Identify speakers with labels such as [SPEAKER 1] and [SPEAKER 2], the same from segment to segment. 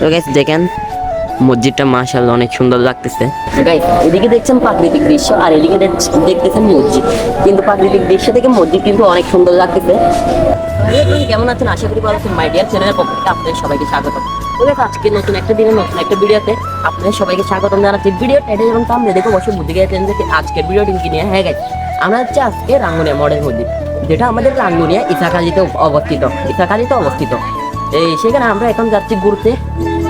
[SPEAKER 1] তো গাইস দেখেন, মসজিদটা মাশাআল্লাহ অনেক সুন্দর লাগতেছে। গাইস এদিকে দেখছেন প্রাকৃতিক দৃশ্য, আর এদিকে দেখ- দেখতেছেন মসজিদ। কিন্তু প্রাকৃতিক দৃশ্য থেকে মসজিদ কিন্তু অনেক সুন্দর লাগতেছে। কেমন আছেন? আশা করি ভালো আছেন। মাই ডিয়ার চ্যানেলের পক্ষ থেকে আপনাদের সবাইকে স্বাগত আজকে নতুন একটা দিনে নতুন একটা ভিডিওতে আপনাদের সবাইকে স্বাগতম জানাচ্ছি। ভিডিও টাইটেল এবং থাম্বনেল দেখে অবশ্যই বুঝতে গেছেন যে আজকের ভিডিওটি কি নিয়ে। হ্যাঁ গাইস আমরা হচ্ছে আজকে রাঙ্গুনিয়া মডেল মসজিদ, যেটা আমাদের রাঙ্গুনিয়া ইসাকাজিতে অবস্থিত ইসাকাজিতে অবস্থিত। এই, সেখানে আমরা এখন যাচ্ছি ঘুরতে।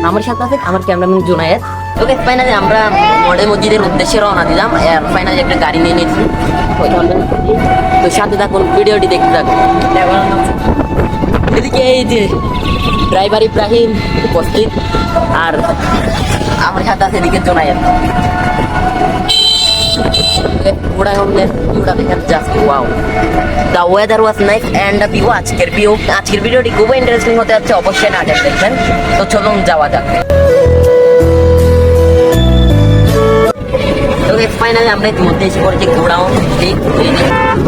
[SPEAKER 1] আমার সাথে আছে আমার ক্যামেরাম্যান জুনায়েদ। ওকে ফাইনালি আমরা মডেল মসজিদের উদ্দেশ্যে রওনা দিলাম। আর ফাইনালি একটা গাড়ি নিয়ে নিয়েছি। তো সাথে থাকুন, ভিডিওটি দেখতে থাকুন। এদিকে এই যে ড্রাইভার ইব্রাহিম উপস্থিত। আর আমার সাথে আছে এদিকে জোনায়েদ। ভিউটা দেখেন just wow the weather was nice and the view আজকের ভিউ আজকের ভিডিওটি খুবই ইন্টারেস্টিং হতে যাচ্ছে, অবশ্যই না দেখবেন তো চলুন যাওয়া যাক। ফাইনালি আমরা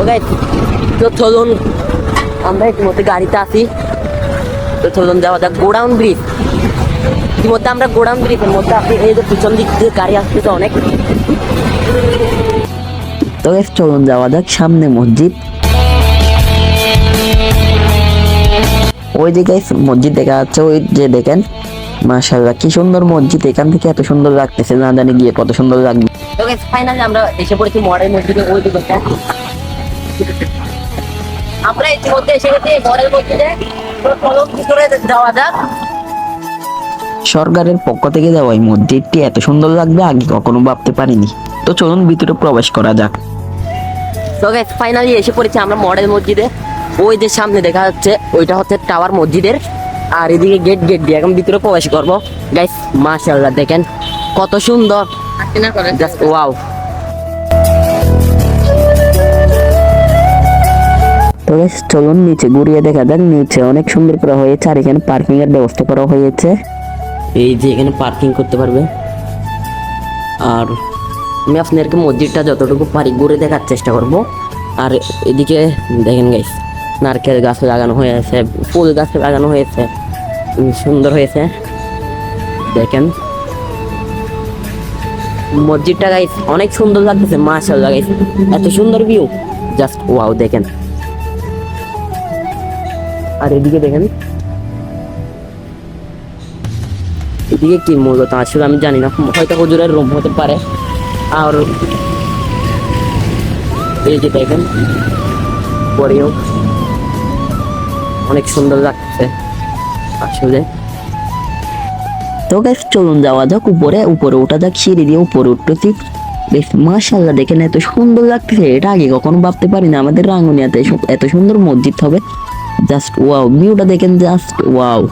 [SPEAKER 1] ওকে তো চলুন, আমরা গাড়িতে আসি তো চলুন যাওয়া গোডাউন আমরা গোডাউন মধ্যে আপনি এই যে গাড়ি আসতেছে অনেক। চলুন যাওয়া যাক, সামনে মসজিদ। ওই যে গাইস মসজিদ দেখা যাচ্ছে ওই যে দেখেন মাশাআল্লাহ কি সুন্দর মসজিদ এখান থেকে এত সুন্দর লাগতেছে না জানি গিয়ে কত সুন্দর লাগবে। তো গাইস ফাইনালি আমরা এসে পড়েছি মডেল মসজিদে ওই দিকে আমরা ইতিমধ্যে এসে গেছি মডেল মসজিদে। চলো ভিতরে যাওয়া যাক। সরকারের পক্ষ থেকে দেওয়া এই মসজিদটি এত সুন্দর লাগবে আগে কখনো ভাবতে পারিনি। তো চলুন ভিতরে প্রবেশ করা যাক। তো গাইস ফাইনালি এসে পড়েছি আমরা মডেল মসজিদে। ওই যে সামনে দেখা যাচ্ছে, ওইটা হচ্ছে টাওয়ার মসজিদের। আর এদিকে গেট গেট দিয়ে এখন ভিতরে প্রবেশ করব। গাইস মাশাআল্লাহ, দেখেন কত সুন্দর। ওয়াও চলুন নিচে ঘুরিয়ে দেখা যাক। নিচে অনেক সুন্দর করা হয়েছে, আর এখানে পার্কিং এর ব্যবস্থা করা হয়েছে। এই যে এখানে পার্কিং করতে পারবে। আর আমি আপনাদেরকে মসজিদটা যতটুকু পারি ঘুরে দেখার চেষ্টা করব। আর এদিকে দেখেন গাইস নারকেল গাছ লাগানো হয়েছে, ফুল গাছ লাগানো হয়েছে সুন্দর হয়েছে। দেখেন। মসজিদটা গাইস অনেক সুন্দর লাগতেছে, মাশাআল্লাহ গাইস এত সুন্দর ভিউ জাস্ট ওয়াও দেখেন। আর এদিকে দেখেন। এদিকে কি মূলত আসলে আমি জানি না, হয়তো হুজুরের রুম হতে পারে। আর এই যে দেখেন পরেও অনেক সুন্দর লাগছে। আসলে তো গাইস চলুন যাওয়া যাক উপরে। উপরে ওঠা যাক, সিঁড়ি দিয়ে উপরে উঠতেছি। বেশ মাশাল্লাহ দেখেন এত সুন্দর লাগতেছে। এটা আগে কখনো ভাবতে পারি না আমাদের রাঙ্গুনিয়াতে এত সুন্দর মসজিদ হবে। জাস্ট ওয়াও ভিউটা দেখেন জাস্ট ওয়াও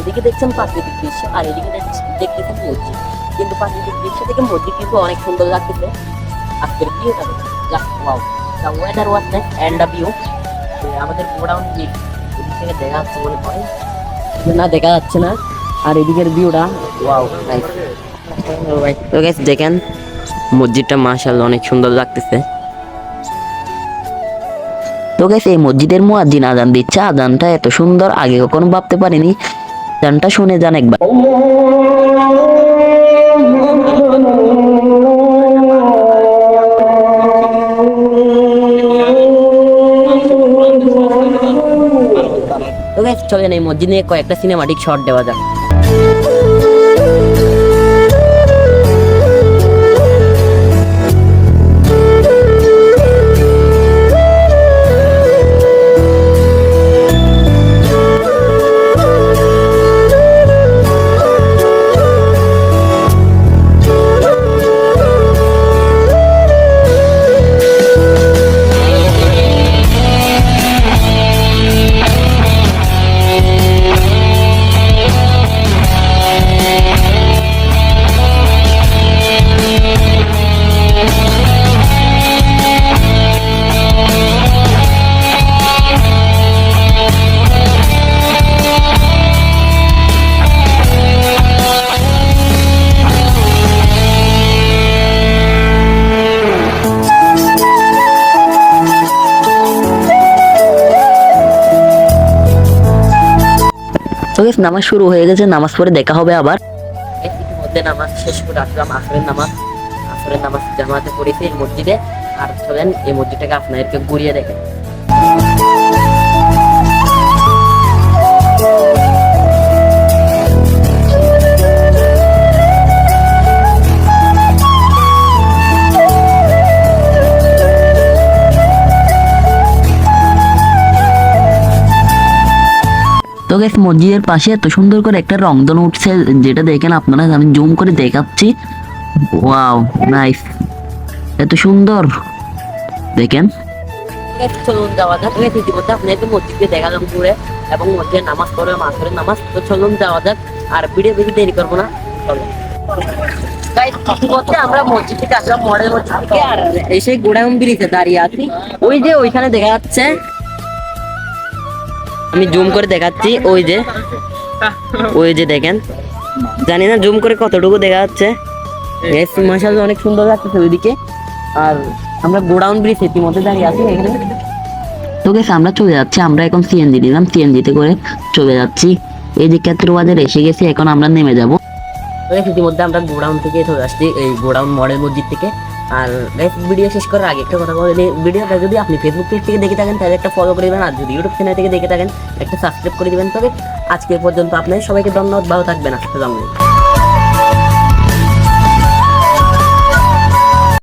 [SPEAKER 1] এদিকে দেখছেন প্রাকৃতিক দৃশ্য, আর এদিকে দেখতেছেন মসজিদ। কিন্তু প্রাকৃতিক দৃশ্য থেকে মসজিদ কিন্তু অনেক সুন্দর লাগতেছে। আজকের ভিউটা just wow the weather was nice and the view আমাদের গোডাউন এদিক থেকে দেখা যাচ্ছে মনে হয় না দেখা যাচ্ছে না আর এদিকের ভিউটা ওয়াও নাইস তো গাইস দেখেন মসজিদটা মাশাআল্লাহ অনেক সুন্দর লাগতেছে তো গেছে এই মসজিদের মুয়াজ্জিন আজান দিচ্ছে আজানটা এত সুন্দর আগে কখনো ভাবতে পারিনি আজানটা শুনে যান একবার তো চলে চলেন এই মসজিদ কয়েকটা সিনেমাটিক শট দেওয়া যাক।
[SPEAKER 2] তো নামাজ শুরু হয়ে গেছে, নামাজ পড়ে দেখা হবে আবার।
[SPEAKER 1] ইতিমধ্যে নামাজ শেষ করে আসলাম, আসরের নামাজ। আসরের নামাজ জামাতে পড়েছি এই মসজিদে। আর চলেন এই মসজিদটাকে আপনাদেরকে ঘুরিয়ে দেখেন
[SPEAKER 2] তো গেস মসজিদের পাশে এত সুন্দর করে একটা রংধন উঠছে, যেটা দেখেন আপনারা, আমি জুম করে দেখাচ্ছি। Wow, nice. এত সুন্দর। দেখেন।
[SPEAKER 1] যাওয়া যাক। ঘুরে, এবং নামাজ পড়ে নামাজ। তো চলুন যাওয়া যাক। আর দেরি করব না। আমরা মসজিদ থেকে এসে গোডাউন ব্রিজে দাঁড়িয়ে আছি। ওই যে ওইখানে দেখা যাচ্ছে আমি জুম করে দেখাচ্ছি, ওই যে। ওই যে দেখেন। জানি না জুম করে কতটুকু দেখা যাচ্ছে। মাসাল্লাহ অনেক সুন্দর লাগতেছে ওইদিকে। আর আমরা গোডাউন ব্রিজ ইতিমধ্যে দাঁড়িয়ে আছি এখানে।
[SPEAKER 2] তো গেস আমরা চলে যাচ্ছি। আমরা এখন সিএনজি নিলাম সিএনজিতে করে চলে যাচ্ছি। এই যে ক্ষেত্র বাজার এসে গেছি, এখন আমরা নেমে যাব।
[SPEAKER 1] ইতিমধ্যে আমরা গোডাউন থেকে চলে আসছি, এই গোডাউন মডেল মসজিদ থেকে। আর ভিডিও শেষ করার আগে একটা কথা বলে ভিডিওটা যদি আপনি ফেসবুক পেজ থেকে দেখে থাকেন, তাহলে একটা ফলো করে দেবেন। আর যদি ইউটিউব চ্যানেল থেকে দেখে থাকেন, একটা সাবস্ক্রাইব করে দেবেন। তবে আজকে পর্যন্ত আপনাদের সবাইকে ধন্যবাদ। ভালো থাকবেন। আসসালামু আলাইকুম